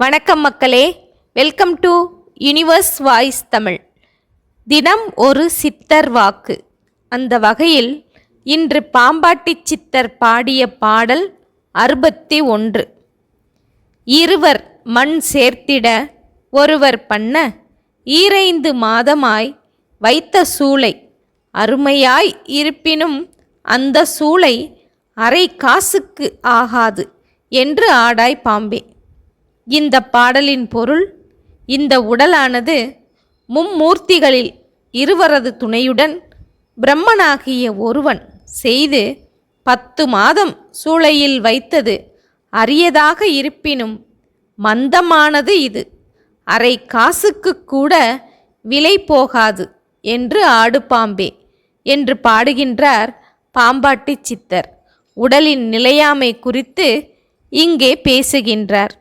வணக்கம் மக்களே. Welcome to universe voice Tamil தினம் ஒரு சித்தர் வாக்கு. அந்த வகையில் இன்று பாம்பாட்டி சித்தர் பாடிய பாடல் அறுபத்தி ஒன்று இருவர் மண் சேர்த்திட ஒருவர் பண்ண ஈரைந்து மாதமாய் வைத்த சூளை. அருமையாய் இருப்பினும் அந்த சூளை அரை காசுக்கு ஆகாது என்று ஆடாய் பாம்பே. இந்த பாடலின் பொருள் இந்த உடலானது மும்மூர்த்திகளில் இருவரது துணையுடன் பிரம்மனாகிய ஒருவன் செய்து பத்து மாதம் சூளையில் வைத்தது அரியதாக இருப்பினும் மந்தமானது இது. அரை காசுக்கு கூட விலை போகாது என்று ஆடு பாம்பே என்று பாடுகின்றார் பாம்பாட்டி சித்தர். உடலின் நிலையாமை குறித்து இங்கே பேசுகின்றார்.